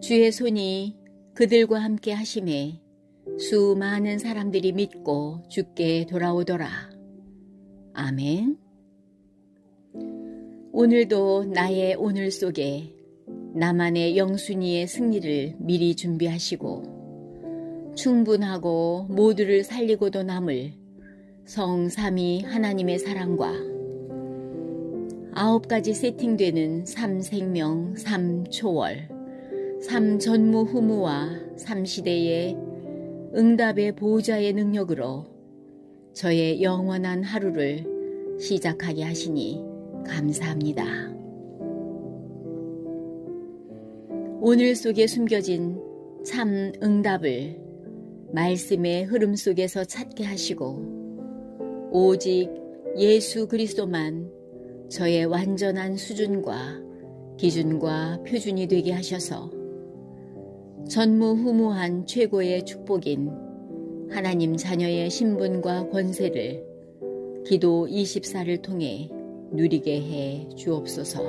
주의 손이 그들과 함께 하심에 수많은 사람들이 믿고 죽게 돌아오더라. 아멘. 오늘도 나의 오늘 속에 나만의 영순이의 승리를 미리 준비하시고 충분하고 모두를 살리고도 남을 성삼위 하나님의 사랑과 아홉 가지 세팅되는 삼생명, 삼초월, 삼전무 후무와 삼시대의 응답의 보호자의 능력으로 저의 영원한 하루를 시작하게 하시니 감사합니다. 오늘 속에 숨겨진 참 응답을 말씀의 흐름 속에서 찾게 하시고 오직 예수 그리스도만 저의 완전한 수준과 기준과 표준이 되게 하셔서 전무후무한 최고의 축복인 하나님 자녀의 신분과 권세를 기도 24를 통해 누리게 해 주옵소서.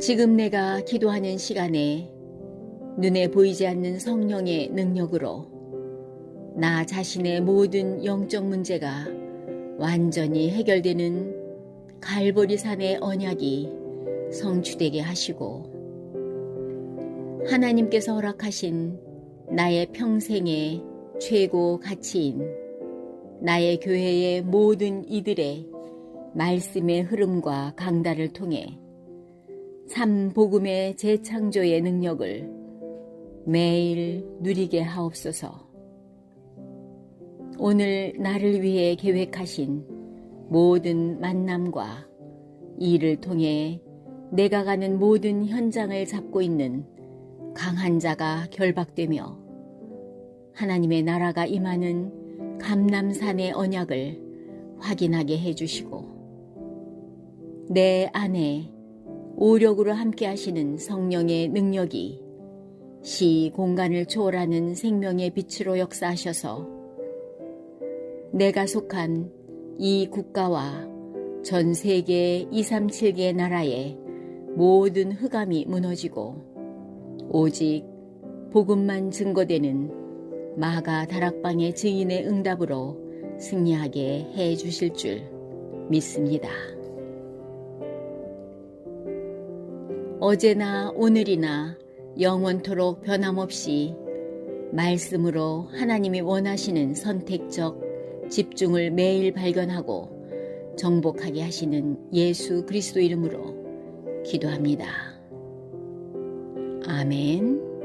지금 내가 기도하는 시간에 눈에 보이지 않는 성령의 능력으로 나 자신의 모든 영적 문제가 완전히 해결되는 갈보리산의 언약이 성취되게 하시고 하나님께서 허락하신 나의 평생의 최고 가치인 나의 교회의 모든 이들의 말씀의 흐름과 강다를 통해 참 복음의 재창조의 능력을 매일 누리게 하옵소서. 오늘 나를 위해 계획하신 모든 만남과 일을 통해 내가 가는 모든 현장을 잡고 있는 강한 자가 결박되며 하나님의 나라가 임하는 감남산의 언약을 확인하게 해주시고 내 안에 오력으로 함께 하시는 성령의 능력이 시 공간을 초월하는 생명의 빛으로 역사하셔서 내가 속한 이 국가와 전 세계 237개 나라의 모든 흑암이 무너지고 오직 복음만 증거되는 마가 다락방의 증인의 응답으로 승리하게 해 주실 줄 믿습니다. 어제나 오늘이나 영원토록 변함없이 말씀으로 하나님이 원하시는 선택적 집중을 매일 발견하고 정복하게 하시는 예수 그리스도 이름으로 기도합니다. 아멘.